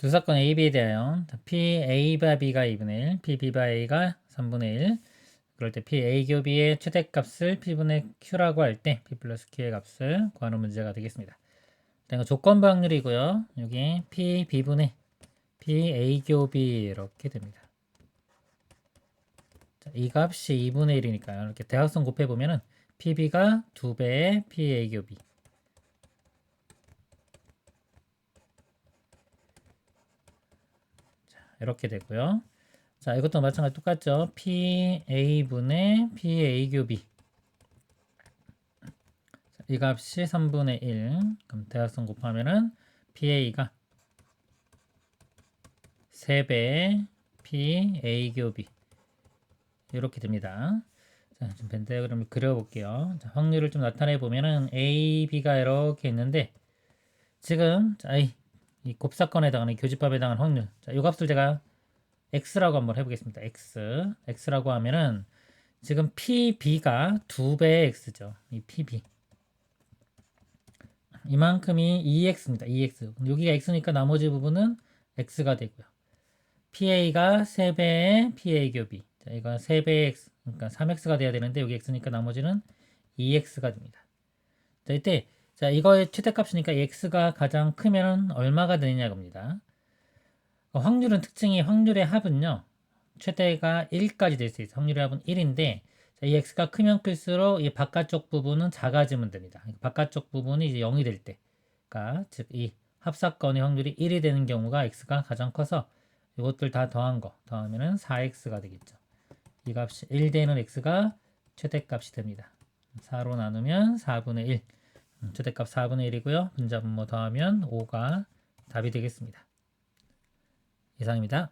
두 사건 A, B에 대하여 P A 바 B가 2분의 1, P B 바 A가 3분의 1. 그럴 때 P A 교 B의 최대값을 P분의 Q라고 할 때 P 플러스 Q의 값을 구하는 문제가 되겠습니다. 조건부 확률이고요. 여기 P B분의 P A 교 B 이렇게 됩니다. 자, 이 값이 2분의 1이니까요. 이렇게 대각선 곱해 보면은 PB가 2배의 PA 교 B. 이렇게 되고요. 자, 이것도 마찬가지 똑같죠. PA분의 PA 교 B. 자, 이 값이 3분의 1. 그럼 대각선 곱하면은 PA가 3배의 PA 교 B. 이렇게 됩니다. 자, 좀 벤 다이그램을 그려볼게요. 자, 확률을 좀 나타내 보면은 A, B가 이렇게 있는데 지금 자, 이, 이 곱사건에 해당하는 이 교집합에 해당하는 확률. 자, 이 값을 제가 x라고 한번 해보겠습니다. x, x라고 하면은 지금 PB가 두 배의 x죠. 이 PB. 이만큼이 2x입니다. 2x. 여기가 x니까 나머지 부분은 x가 되고요. PA가 3배의 PA 교비. 자, 이건 3배의 x. 그러니까 3x가 돼야 되는데 여기 x니까 나머지는 2x가 됩니다. 자, 이때 자, 이거의 최대값이니까 x가 가장 크면은 얼마가 되느냐 겁니다. 어, 확률은 특징이 확률의 합은요. 최대가 1까지 될 수 있어요. 확률의 합은 1인데 자, 이 x가 크면 클수록 이 바깥쪽 부분은 작아지면 됩니다. 바깥쪽 부분이 이제 0이 될 때가 즉이 합사건의 확률이 1이 되는 경우가 x가 가장 커서 이것들 다 더한 거 더하면은 4x가 되겠죠. 이 값이 1 되는 x가 최대값이 됩니다. 4로 나누면 4분의 1. 음, 최대값 4분의 1이고요. 분자분모 더하면 5가 답이 되겠습니다. 이상입니다.